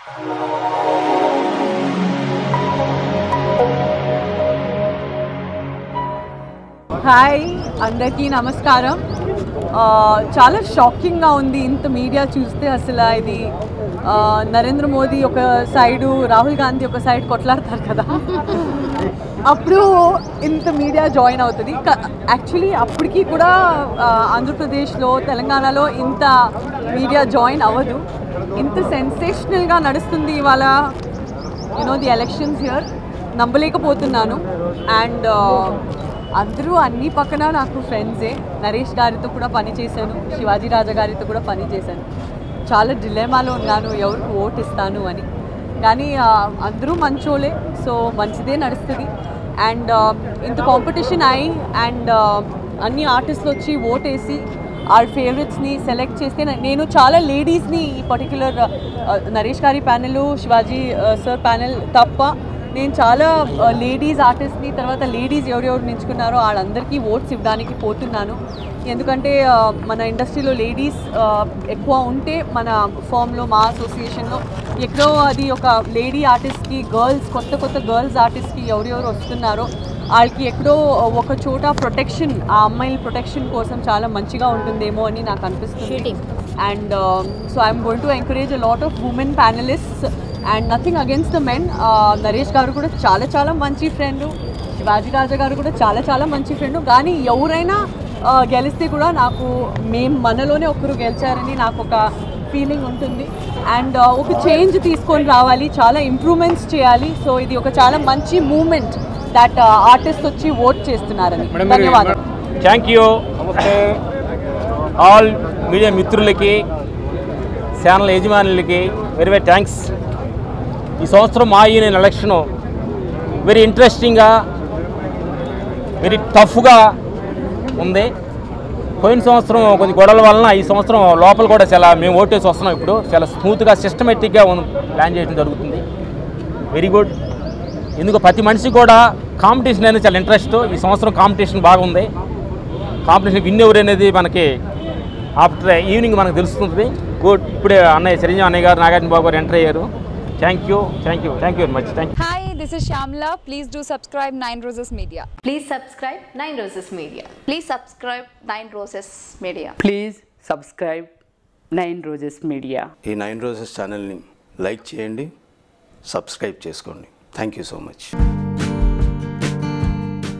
Hi అందరికీ నమస్కారం. చాలా షాకింగ్గా ఉంది ఇంత మీడియా చూస్తే అసలు ఇది. నరేంద్ర మోదీ ఒక సైడు రాహుల్ గాంధీ ఒక సైడ్ కొట్లాడతారు కదా. అప్పుడు ఇంత మీడియా జాయిన్ అవుతుంది. యాక్చువల్లీ అప్పటికి కూడా ఆంధ్రప్రదేశ్లో తెలంగాణలో ఇంత మీడియా జాయిన్ అవ్వదు. ఇంత సెన్సేషనల్గా నడుస్తుంది ఇవాళ you know the elections here నమ్మలేకపోతున్నాను. అండ్ uh, అందరూ అన్ని పక్కన నాకు ఫ్రెండ్సే నరేష్ గారితో కూడా పని చేశాను. శివాజీ రాజా గారితో కూడా పని చేశాను. చాలా డిలేమాలో ఉన్నాను. ఎవరికి ఓట్ ఇస్తాను అని. కానీ uh, అందరూ మంచోలే సో మంచిదే నడుస్తుంది. అండ్ uh, ఇంత కాంపిటీషన్ అయి అండ్ అన్ని ఆర్టిస్టులు వచ్చి ఓట్ వేసి ఆర్ ఫేవరెట్స్ని సెలెక్ట్ చేస్తే నేను చాలా లేడీస్ని ఈ పర్టిక్యులర్ నరేష్ గారి ప్యానెల్ శివాజీ సార్ ప్యానెల్ తప్ప నేను చాలా లేడీస్ ఆర్టిస్ట్ని తర్వాత లేడీస్ ఎవరెవరు నించుకున్నారో వాళ్ళందరికీ ఓట్స్ ఇవ్వడానికి పోతున్నాను. ఎందుకంటే మన ఇండస్ట్రీలో లేడీస్ ఎక్కువ ఉంటే మన ఫామ్లో మా అసోసియేషన్లో ఎక్కడో అది ఒక లేడీ ఆర్టిస్ట్కి గర్ల్స్ కొత్త కొత్త గర్ల్స్ ఆర్టిస్ట్కి ఎవరెవరు వస్తున్నారో వాళ్ళకి ఎక్కడో ఒక చోట ప్రొటెక్షన్ ఆ అమ్మాయిల ప్రొటెక్షన్ కోసం చాలా మంచిగా ఉంటుందేమో అని నాకు అనిపిస్తుంది. And so I'm going to encourage a lot of women panelist and nothing against the men Naresh గారు కూడా చాలా చాలా మంచి ఫ్రెండ్ శివాజీ రాజా గారు కూడా చాలా చాలా మంచి ఫ్రెండ్ కానీ ఎవరైనా ఆ, గెలిస్తే కూడా నాకు మేము మనలోనే ఒకరు గెలిచారని నాకు ఒక ఫీలింగ్ ఉంటుంది. అండ్ ఒక చేంజ్ తీసుకొని రావాలి చాలా ఇంప్రూవ్మెంట్స్ చేయాలి. సో ఇది ఒక చాలా మంచి మూమెంట్ దట్ ఆర్టిస్ట్ వచ్చి ఓట్ చేస్తున్నారని. ధన్యవాదాలు. Thank you. ఆల్ మీడియా మిత్రులకి ఛానల్ యజమానులకి వెరీ వెరీ థ్యాంక్స్ ఈ సంవత్సరం మా యూనియన్ ఎలక్షను వెరీ ఇంట్రెస్టింగ్గా వెరీ టఫ్గా ఉంది. పోయిన సంవత్సరం కొద్ది గొడవల వలన ఈ సంవత్సరం లోపల కూడా చాలా మేము ఓటేసి వస్తున్నాం ఇప్పుడు. చాలా స్మూత్గా సిస్టమేటిక్గా ప్లాన్ చేయడం జరుగుతుంది. వెరీ గుడ్ ఎందుకు ప్రతి మనిషికి కూడా కాంపిటీషన్ అనేది చాలా ఇంట్రెస్ట్ ఈ సంవత్సరం కాంపిటీషన్ బాగుంది. కాంపిటీషన్ విన్ ఎవరు అనేది మనకి ఆఫ్టర్ ఈవినింగ్ మనకు తెలుస్తుంది. గుడ్ ఇప్పుడే అన్నయ్య చిరంజీవి అన్నయ్య గారు నాగార్జున బాబు గారు ఎంటర్ అయ్యారు. Thank you thank you thank you very much thank Hi, this is Shamla. Please do subscribe Nine Roses Media. Please subscribe Nine Roses Media. Please subscribe Nine Roses Media. Please subscribe Nine Roses Media ఈ nine roses ఛానల్ని like చేయండి subscribe చేసుకోండి. Thank you so much